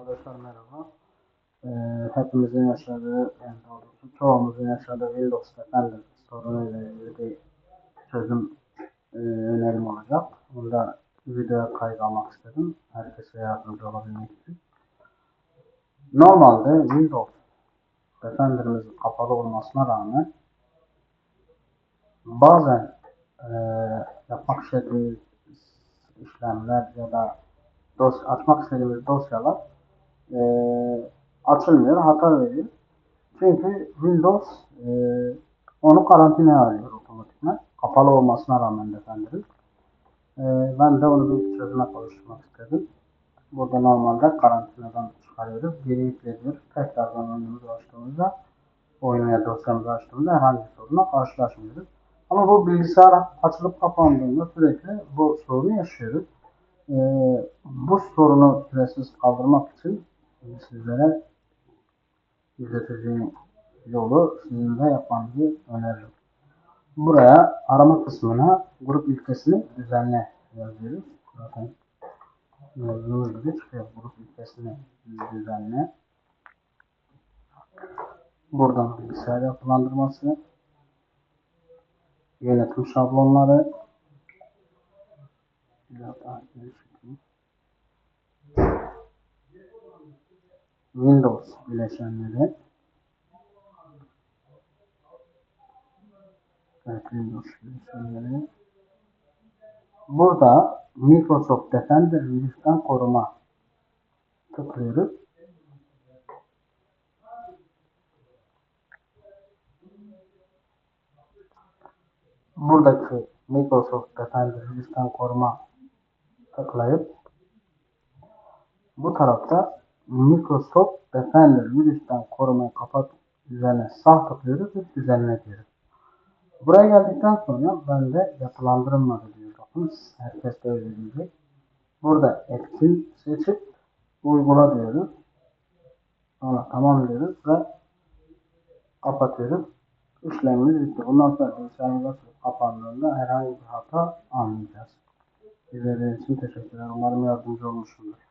Arkadaşlar merhaba. Ee, hepimizin yaşadığı, yani doğrusu çoğumuzun yaşadığı Windows Defender sorunuyla ilgili bir çözüm e, önerim olacak. Bunu da videoya almak istedim. Herkese yardımcı olabilmek için. Normalde Windows Defender'ımızın kapalı olmasına rağmen bazen e, yapmak istediğimiz işlemler ya da dos açmak istediğimiz dosyalar e, açılmıyor, hata veriyor. Çünkü Windows e, onu karantinaya alıyor otomatikman. Kapalı olmasına rağmen Defender'ın. E, ben de onu bir çözüme kavuşturmak istedim. Burada normalde karantinadan çıkarıyoruz. Geri yükleniyor. Tekrardan oyunumuzu açtığımızda oyunu ya dosyamızı açtığımızda herhangi bir sorunla karşılaşmıyoruz. Ama bu bilgisayar açılıp kapandığında sürekli bu sorunu yaşıyoruz. Ee, bu sorunu süresiz kaldırmak için sizlere izleteceğim yolu sizin de yapmanızı öneririm. Buraya arama kısmına grup ülkesini düzenle yazıyoruz. Zaten yazdığımız gibi çıkıyor. Grup ülkesini düzenle. Buradan bilgisayar yapılandırması, yönetim şablonları, biraz daha geri Windows bileşenleri Evet, Windows bileşenleri Burada Microsoft Defender virüsten koruma tıklıyoruz. Buradaki Microsoft Defender virüsten koruma tıklayıp bu tarafta Microsoft Defender virüsten korumayı kapat üzerine sağ tıklıyoruz ve düzenle diyoruz. Buraya geldikten sonra bende yapılandırılmadı diyor. Bakın herkes de öyle diyecek. Burada etkin seçip uygula diyoruz. Sonra tamam diyoruz ve kapatıyoruz. İşlemimiz bitti. Bundan sonra bilgisayarımız kapandığında herhangi bir hata almayacağız. İzlediğiniz için teşekkürler. Umarım yardımcı olmuşumdur.